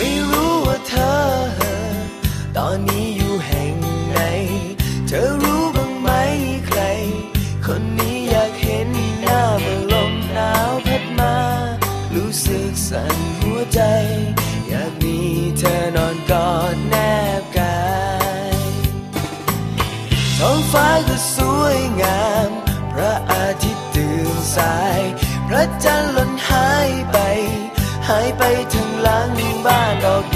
ไม่รู้ว่าเธอ ตอนนี้อยู่แห่งไหน เธอรู้บ้างไหมใคร คนนี้อยากเห็นหน้าเมื่อลมหนาวพัดมา รู้สึกสั่นหัวใจ อยากมีเธอนอนกอดแนบกายท้องฟ้าก็สวยงาม พระอาทิตย์ตื่นสาย พระจันทร์ล่นหายไป หายไปถึง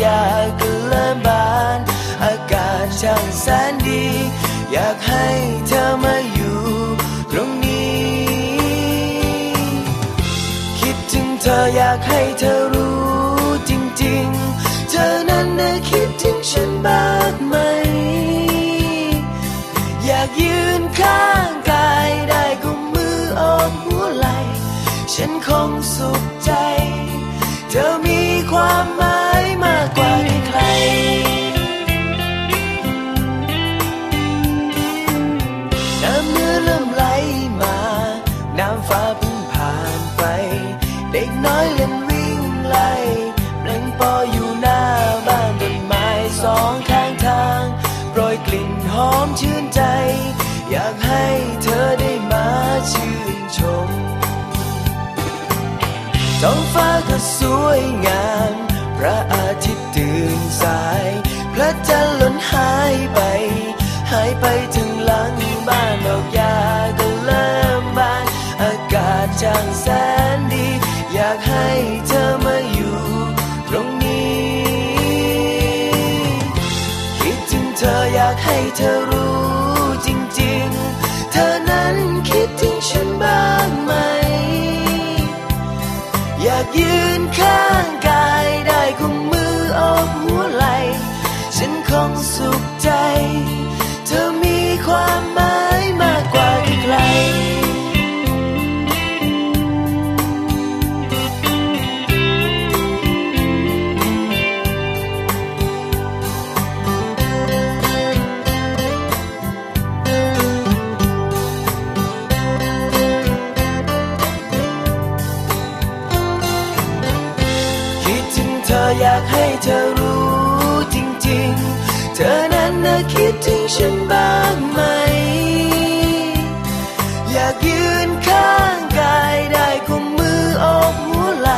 อกหญ้าก็เริ่มบาน อากาศช่างแสนดี อยากให้เธอมาอยู่ ตรงนี้ คิดถึงเธออยากให้เธอรู้จริง ๆ เธอนั้นน่ะคิดถึงฉันบ้างไหม อยากยืนข้างกายได้กุมมือโอบหัวไหล ฉันคงสุขใจ เธอมี เด็กน้อยเล่นวิ่งไล่เพลงปออยู่หน้าบ้านต้นไม้สองข้างทางโปรยกลิ่นหอมชื่นใจ อยากให้เธอได้มาชื่นชมท้องฟ้าก็สวยงาม พระอาทิตย์ตื่นสาย พระจันทร์ล่นหายไป หายไปถึงหลังบ้านดอกหญ้าก็เริ่มบาน อากาศช่างแสน เธอมาอยู่ตรงนี้ คิดถึงเธออยากให้เธอรู้จริงๆ เธอนั้นคิดถึงฉันบ้างไหม อยากยืนข้างกายได้กุมมือโอบหัวไหล ฉันคงสุขใจ อยากให้เธอรู้จริงๆ เธอนั้นน่ะคิดถึงฉันบ้างไหม อยากยืนข้างกายได้กุมมือออกหัวไหล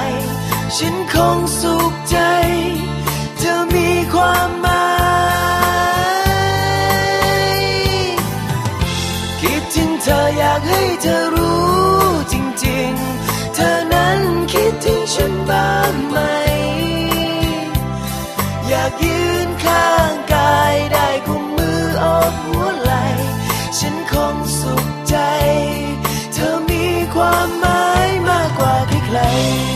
ฉันคงสุขใจ เธอมีความหมายคิดถึงเธออยากให้เธอ life